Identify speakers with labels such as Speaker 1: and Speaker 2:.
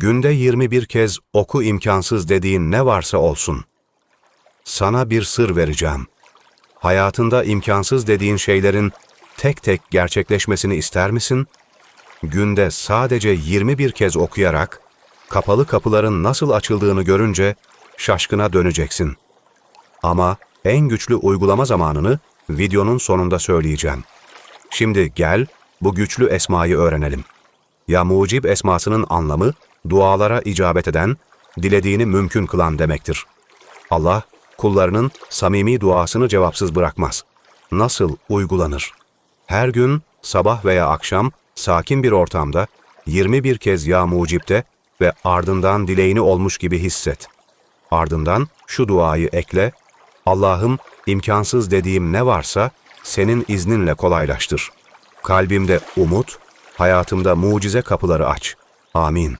Speaker 1: Günde 21 kez oku imkansız dediğin ne varsa olsun. Sana bir sır vereceğim. Hayatında imkansız dediğin şeylerin tek tek gerçekleşmesini ister misin? Günde sadece 21 kez okuyarak kapalı kapıların nasıl açıldığını görünce şaşkına döneceksin. Ama en güçlü uygulama zamanını videonun sonunda söyleyeceğim. Şimdi gel bu güçlü esmayı öğrenelim. Ya mucib esmasının anlamı dualara icabet eden, dilediğini mümkün kılan demektir. Allah kullarının samimi duasını cevapsız bırakmaz. Nasıl uygulanır? Her gün sabah veya akşam sakin bir ortamda 21 kez ya mucipte ve ardından dileğini olmuş gibi hisset. Ardından şu duayı ekle. Allah'ım imkansız dediğim ne varsa senin izninle kolaylaştır. Kalbimde umut, hayatımda mucize kapıları aç. Amin.